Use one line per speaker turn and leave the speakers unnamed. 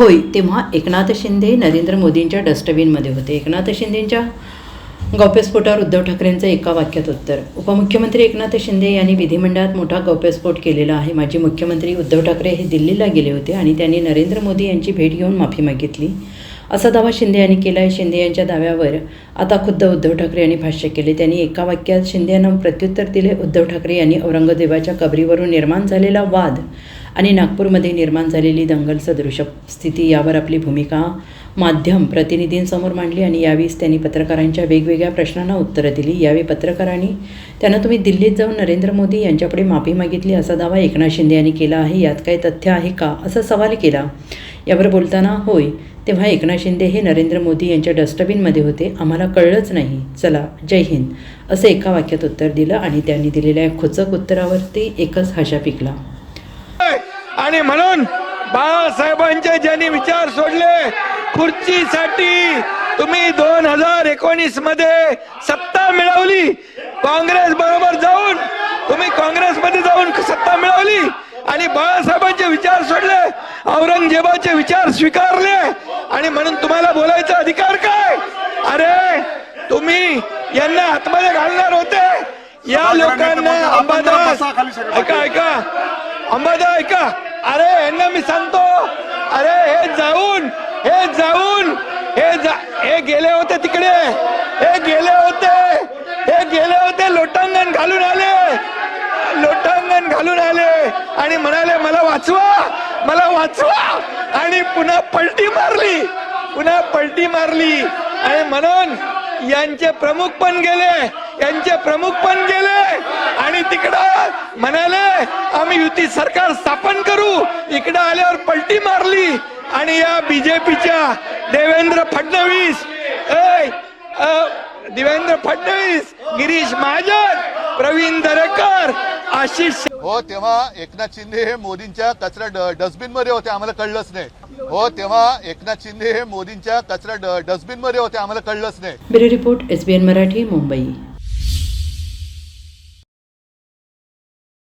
होय तेव्हा एकनाथ शिंदे नरेंद्र मोदींच्या डस्टबिनमध्ये होते. एकनाथ शिंदेंच्या गौप्यस्फोटावर उद्धव ठाकरेंचं एका वाक्यात उत्तर. उपमुख्यमंत्री एकनाथ शिंदे यांनी विधिमंडळात मोठा गौप्यस्फोट केलेला आहे. माजी मुख्यमंत्री उद्धव ठाकरे हे दिल्लीला गेले होते आणि त्यांनी नरेंद्र मोदी यांची भेट घेऊन माफी मागितली. असा दावा शिंदे यांनी केला आहे शिंदे यांच्या दाव्यावर आता खुद्द उद्धव ठाकरे यांनी भाष्य केले. त्यांनी एका वाक्यात शिंदे यांना प्रत्युत्तर दिले. उद्धव ठाकरे यांनी औरंगजेबाच्या कबरीवरून निर्माण झालेला वाद आणि नागपूरमध्ये निर्माण झालेली दंगल सदृश स्थिती यावर आपली भूमिका माध्यम प्रतिनिधींसमोर मांडली आणि यावेळीच त्यांनी पत्रकारांच्या वेगवेगळ्या प्रश्नांना उत्तरं दिली. यावेळी पत्रकारांनी त्यांना तुम्ही दिल्लीत जाऊन नरेंद्र मोदी यांच्यापुढे माफी मागितली असा दावा एकनाथ शिंदे यांनी केला आहे. यात काही तथ्य आहे का? असा सवाल केला. यावर बोलताना होय तेव्हा एकनाथ शिंदे हे नरेंद्र मोदी यांच्या डस्टबिनमध्ये होते. आम्हाला कळलंच नाही. चला जय हिंद असं एका वाक्यात उत्तर दिलं आणि त्यांनी दिलेल्या या खोचक उत्तरावरती एकच हशा पिकला.
आणि म्हणून बाळासाहेबांचे ज्यांनी विचार सोडले खुर्चीसाठी तुम्ही दोन हजार एकोणीसमध्ये सत्ता मिळवली. काँग्रेस बरोबर जाऊन तुम्ही काँग्रेसमध्ये जाऊन सत्ता मिळवली आणि बाळासाहेबांचे विचार सोडले औरंगजेबाचे विचार स्वीकारले आणि म्हणून तुम्हाला बोलायचा अधिकार काय? अरे तुम्ही यांना आतमध्ये घालणार होते. या लोकांना ऐका ऐका. अंबादा ऐका. अरे यांना मी सांगतो. अरे हे जाऊन हे जाऊन हे जा हे गेले होते तिकडे. हे गेले होते. हे गेले होते लोटांगण घालून आले. लोटांगण घालून आले. आणि म्हणाले मला वाचवा मला वाचवा. आणि पुन्हा पलटी मारली. पुन्हा पलटी मारली. आणि म्हणून यांचे प्रमुख पण गेले. यांचे प्रमुख पण गेले आणि तिकडं म्हणाले युती सरकार स्थापन करू. इकडं आल्यावर पलटी मारली आणि या बीजेपीच्या देवेंद्र फडणवीस. देवेंद्र फडणवीस गिरीश महाजन प्रवीण दरेकर आशिष
हो तेव्हा एकनाथ शिंदे हे मोदींच्या कचरा ड- डस्टबिनमध्ये होते आम्हाला कळलंच नाही. हो तेव्हा एकनाथ शिंदे हे मोदींच्या कचरा ड- डस्टबिनमध्ये होते आम्हाला कळलंच नाही.
Bureau report S B N Marathi Mumbai.